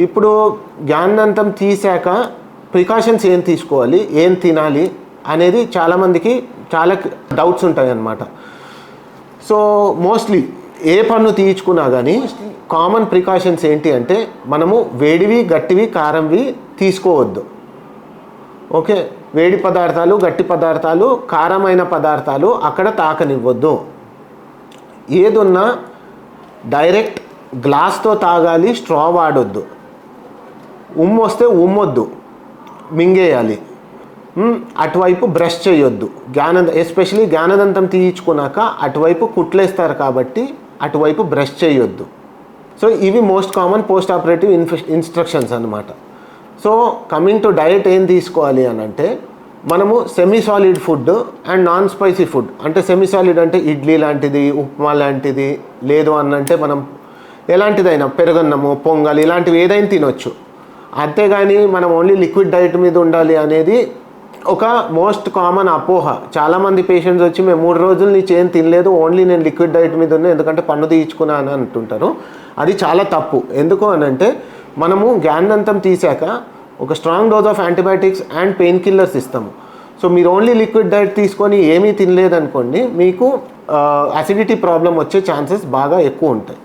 ఇప్పుడు జ్ఞానంతం తీసాక ప్రికాషన్స్ ఏం తీసుకోవాలి ఏం తినాలి అనేది చాలామందికి చాలా డౌట్స్ ఉంటాయి అన్నమాట. సో మోస్ట్లీ ఏ పన్ను తీయించుకున్నా కానీ కామన్ ప్రికాషన్స్ ఏంటి అంటే మనము వేడివి గట్టివి కారంవి తీసుకోవద్దు. ఓకే? వేడి పదార్థాలు గట్టి పదార్థాలు కారమైన పదార్థాలు అక్కడ తాకనివ్వద్దు. ఏదున్నా డైరెక్ట్ గ్లాస్తో తాగాలి స్ట్రా వాడొద్దు. ఉమ్ము వస్తే ఉమ్మొద్దు. మింగేయాలి. అటువైపు బ్రష్ చేయొద్దు. జ్ఞాన ఎస్పెషలీ జ్ఞానదంతం తీయించుకున్నాక అటువైపు కుట్లేస్తారు కాబట్టి అటువైపు బ్రష్ చేయొద్దు. సో ఇవి most common post operative instructions అనమాట సో కమింగ్ టు డయట్ ఏం తీసుకోవాలి అని అంటే మనము semi solid food and non spicy food. అంటే సెమీ సాలిడ్ అంటే ఇడ్లీ లాంటిది ఉప్మా లాంటిది లేదు అనంటే మనం ఎలాంటిదైనా పెరుగన్నము పొంగల్ ఇలాంటివి ఏదైనా తినొచ్చు. అంతేగాని మనం ఓన్లీ లిక్విడ్ డైట్ మీద ఉండాలి అనేది ఒక మోస్ట్ కామన్ అపోహ. చాలామంది పేషెంట్స్ వచ్చి మేము మూడు రోజుల నుంచి ఏం తినలేదు ఓన్లీ నేను లిక్విడ్ డైట్ మీద ఉన్నా ఎందుకంటే పన్ను తీయించుకున్నా అని అంటుంటారు. అది చాలా తప్పు. ఎందుకు అని అంటే మనము గ్యాన్నంతం తీసాక ఒక strong dose of antibiotics and pain killers ఇస్తాము సో మీరు ఓన్లీ లిక్విడ్ డైట్ తీసుకొని ఏమీ తినలేదనుకోండి మీకు అసిడిటీ ప్రాబ్లం వచ్చే ఛాన్సెస్ బాగా ఎక్కువ ఉంటాయి.